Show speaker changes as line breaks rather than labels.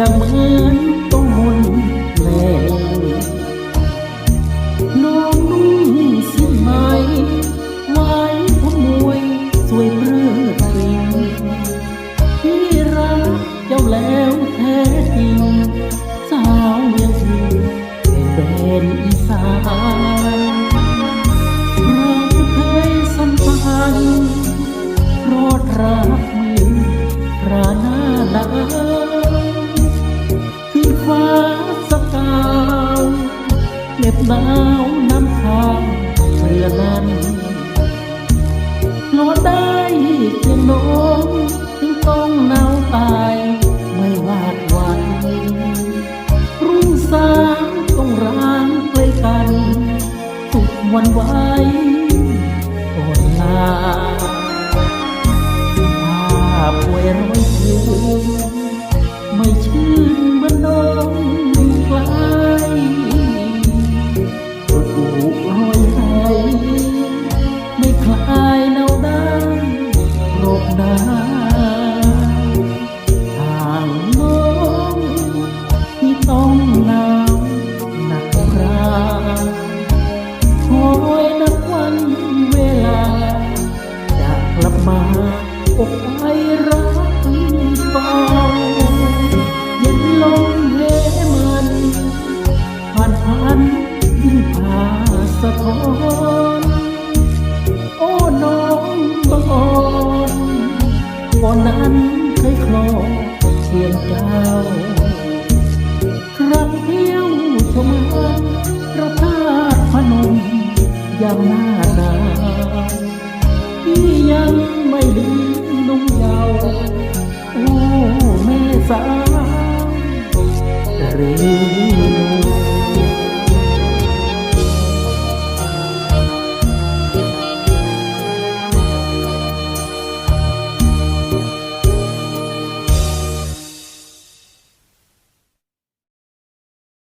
ดังเหมือนต้องมนแลน้องนุ่งสิ้นไหมไว้ผมมวยสวยเรื่องจริงที่รักเจ้าแล้วแท้จริง สาวเมืองทินแดนอีสานราเคยสัมพันธ์โปรดรักมือพระนาดา quá sắp tao đẹp bao năm tháng thừa nan อยนับวันเวลาจะกลับมาอกไอรักฟ้าเย็นลมเหมันผ่านผ่านยิ่งพาสะท้อน 买不